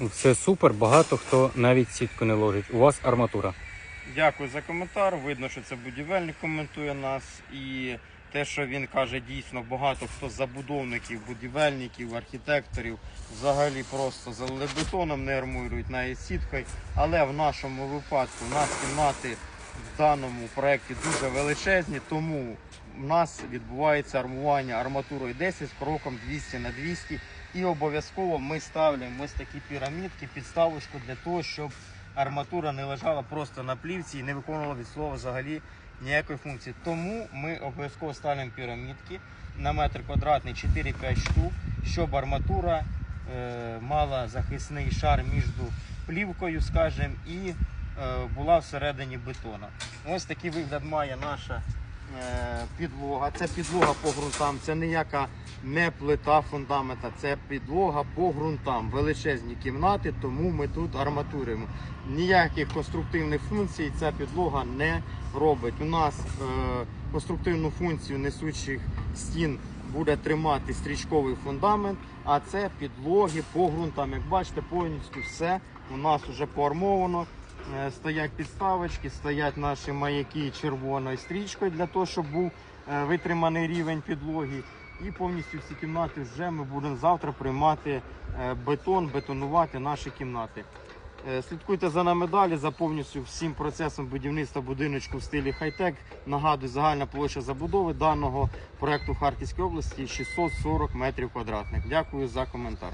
Все супер, багато хто навіть сітку не ложить. У вас арматура. Дякую за коментар. Видно, що це будівельник коментує нас. І те, що він каже, дійсно багато хто забудовників, будівельників, архітекторів взагалі просто залили бетоном, не армують навіть сіткою. Але в нашому випадку у нас кімнати в даному проєкті дуже величезні, тому в нас відбувається армування арматурою 10 з кроком 200 на 200. І обов'язково ми ставимо ось такі пірамідки, підставочку для того, щоб арматура не лежала просто на плівці і не виконувала від слова взагалі ніякої функції. Тому ми обов'язково ставимо пірамідки на метр квадратний 4-5 штук, щоб арматура е, мала захисний шар між плівкою, скажімо, і е, була всередині бетона. Ось такий вигляд має наша підлога. Це підлога по ґрунтам, це ніяка не плита фундамента, це підлога по ґрунтам. Величезні кімнати, тому ми тут арматуримо. Ніяких конструктивних функцій ця підлога не робить. У нас е, конструктивну функцію несучих стін буде тримати стрічковий фундамент, а це підлоги по ґрунтам. Як бачите, повністю все у нас вже поармовано. Е, Стоять підставочки, стоять наші маяки червоною стрічкою для того, щоб був е, витриманий рівень підлоги. І повністю всі кімнати вже ми будемо завтра приймати е, бетон, бетонувати наші кімнати. Слідкуйте за нами далі, за повністю всім процесом будівництва будиночку в стилі хай-тек. Нагадую, загальна площа забудови даного проекту в Харківській області 640 метрів квадратних. Дякую за коментар.